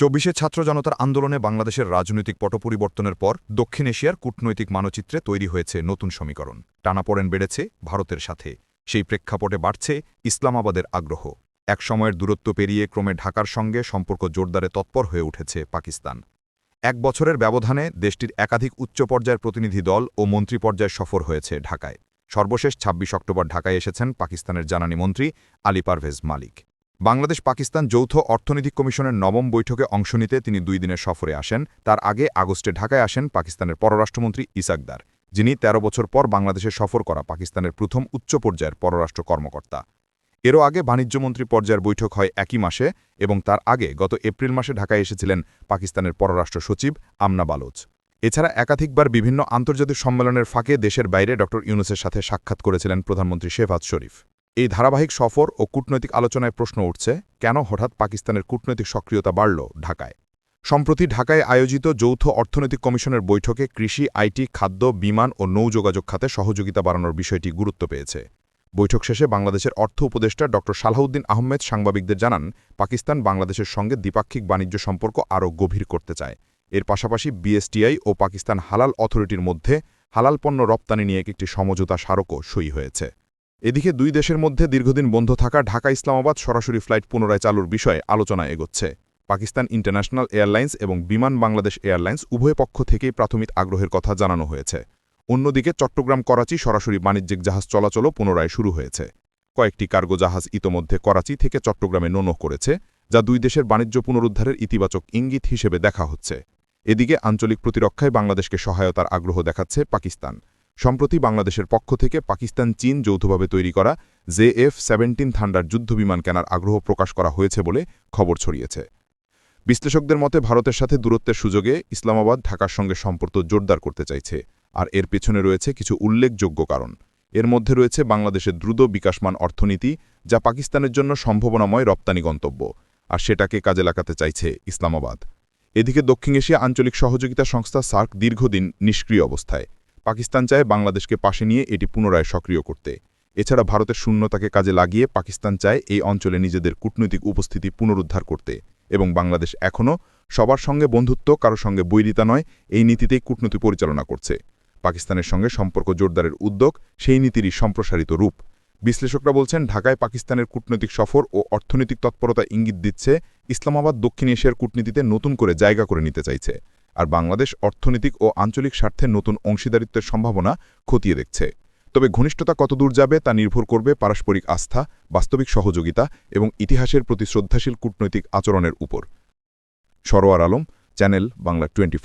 চব্বিশে ছাত্র জনতার আন্দোলনে বাংলাদেশের রাজনৈতিক পট পরিবর্তনের পর দক্ষিণ এশিয়ার কূটনৈতিক মানচিত্রে তৈরি হয়েছে নতুন সমীকরণ। টানাপোড়েন বেড়েছে ভারতের সাথে। সেই প্রেক্ষাপটে বাড়ছে ইসলামাবাদের আগ্রহ। এক সময়ের দূরত্ব পেরিয়ে ক্রমে ঢাকার সঙ্গে সম্পর্ক জোরদারে তৎপর হয়ে উঠেছে পাকিস্তান। এক বছরের ব্যবধানে দেশটির একাধিক উচ্চ পর্যায়ের প্রতিনিধি দল ও মন্ত্রী পর্যায়ের সফর হয়েছে ঢাকায়। সর্বশেষ ২৬ অক্টোবর ঢাকায় এসেছেন পাকিস্তানের জানানি মন্ত্রী আলী পারভেজ মালিক। বাংলাদেশ পাকিস্তান যৌথ অর্থনৈতিক কমিশনের নবম বৈঠকে অংশ নিতে তিনি দুই দিনের সফরে আসেন। তার আগে আগস্টে ঢাকায় আসেন পাকিস্তানের পররাষ্ট্রমন্ত্রী ইসাকদার যিনি ১৩ বছর পর বাংলাদেশে সফর করা পাকিস্তানের প্রথম উচ্চ পর্যায়ের পররাষ্ট্র কর্মকর্তা। এরও আগে বাণিজ্যমন্ত্রী পর্যায়ের বৈঠক হয় একই মাসে এবং তার আগে গত এপ্রিল মাসে ঢাকায় এসেছিলেন পাকিস্তানের পররাষ্ট্র সচিব আমনা বালোচ। এছাড়া একাধিকবার বিভিন্ন আন্তর্জাতিক সম্মেলনের ফাঁকে দেশের বাইরে ড ইউনুসের সাথে সাক্ষাৎ করেছিলেন প্রধানমন্ত্রী শেফাত শরীফ। এই ধারাবাহিক সফর ও কূটনৈতিক আলোচনায় প্রশ্ন উঠছে, কেন হঠাৎ পাকিস্তানের কূটনৈতিক সক্রিয়তা বাড়ল ঢাকায়? সম্প্রতি ঢাকায় আয়োজিত যৌথ অর্থনৈতিক কমিশনের বৈঠকে কৃষি আইটি খাদ্য, বিমান ও নৌযোগাযোগ খাতে সহযোগিতা বাড়ানোর বিষয়টি গুরুত্ব পেয়েছে। বৈঠক শেষে বাংলাদেশের অর্থ উপদেষ্টা ড. সালাহউদ্দিন আহমেদ সাংবাদিকদের জানান, পাকিস্তান বাংলাদেশের সঙ্গে দ্বিপাক্ষিক বাণিজ্য সম্পর্ক আরও গভীর করতে চায়। এর পাশাপাশি বিএসটিআই ও পাকিস্তান হালাল অথরিটির মধ্যে হালাল পণ্য রপ্তানি নিয়ে একটি সমঝোতা স্মারকও সই হয়েছে। এদিকে দুই দেশের মধ্যে দীর্ঘদিন বন্ধ থাকা ঢাকা ইসলামাবাদ সরাসরি ফ্লাইট পুনরায় চালুর বিষয়ে আলোচনা এগোচ্ছে। পাকিস্তান ইন্টারন্যাশনাল এয়ারলাইন্স এবং বিমান বাংলাদেশ এয়ারলাইন্স উভয় পক্ষ থেকেই প্রাথমিক আগ্রহের কথা জানানো হয়েছে। অন্যদিকে চট্টগ্রাম, করাচি সরাসরি বাণিজ্যিক জাহাজ চলাচলও পুনরায় শুরু হয়েছে। কয়েকটি কার্গো জাহাজ ইতোমধ্যে করাচি থেকে চট্টগ্রামে নোনহ করেছে, যা দুই দেশের বাণিজ্য পুনরুদ্ধারের ইতিবাচক ইঙ্গিত হিসেবে দেখা হচ্ছে। এদিকে আঞ্চলিক প্রতিরক্ষায় বাংলাদেশকে সহায়তার আগ্রহ দেখাচ্ছে পাকিস্তান। সম্প্রতি বাংলাদেশের পক্ষ থেকে পাকিস্তান, চীন যৌথভাবে তৈরি করা জে এফ সেভেন্টিন থান্ডার যুদ্ধবিমান কেনার আগ্রহ প্রকাশ করা হয়েছে বলে খবর ছড়িয়েছে। বিশ্লেষকদের মতে, ভারতের সাথে দূরত্বের সুযোগে ইসলামাবাদ ঢাকার সঙ্গে সম্পর্ক জোরদার করতে চাইছে, আর এর পেছনে রয়েছে কিছু উল্লেখযোগ্য কারণ। এর মধ্যে রয়েছে বাংলাদেশের দ্রুত বিকাশমান অর্থনীতি, যা পাকিস্তানের জন্য সম্ভাবনাময় রপ্তানি গন্তব্য, আর সেটাকে কাজে লাগাতে চাইছে ইসলামাবাদ। এদিকে দক্ষিণ এশিয়া আঞ্চলিক সহযোগিতা সংস্থা সার্ক দীর্ঘদিন নিষ্ক্রিয় অবস্থায়। পাকিস্তান চায় বাংলাদেশকে পাশে নিয়ে এটি পুনরায় সক্রিয় করতে। এছাড়া ভারতের শূন্যতাকে কাজে লাগিয়ে পাকিস্তান চায় এই অঞ্চলে নিজেদের কূটনৈতিক উপস্থিতি পুনরুদ্ধার করতে এবং বাংলাদেশ এখনও সবার সঙ্গে বন্ধুত্ব, কারও সঙ্গে বৈরিতা নয়, এই নীতিতেই কূটনীতি পরিচালনা করছে। পাকিস্তানের সঙ্গে সম্পর্ক জোরদারের উদ্যোগ সেই নীতিরই সম্প্রসারিত রূপ। বিশ্লেষকরা বলছেন, ঢাকায় পাকিস্তানের কূটনৈতিক সফর ও অর্থনৈতিক তৎপরতা ইঙ্গিত দিচ্ছে, ইসলামাবাদ দক্ষিণ এশিয়ার কূটনীতিতে নতুন করে জায়গা করে নিতে চাইছে। আর বাংলাদেশ অর্থনৈতিক ও আঞ্চলিক স্বার্থে নতুন অংশীদারিত্বের সম্ভাবনা খতিয়ে দেখছে। তবে ঘনিষ্ঠতা কতদূর যাবে তা নির্ভর করবে পারস্পরিক আস্থা, বাস্তবিক সহযোগিতা এবং ইতিহাসের প্রতি শ্রদ্ধাশীল কূটনৈতিক আচরণের উপর। Sarwar Alam, channel Bangla twenty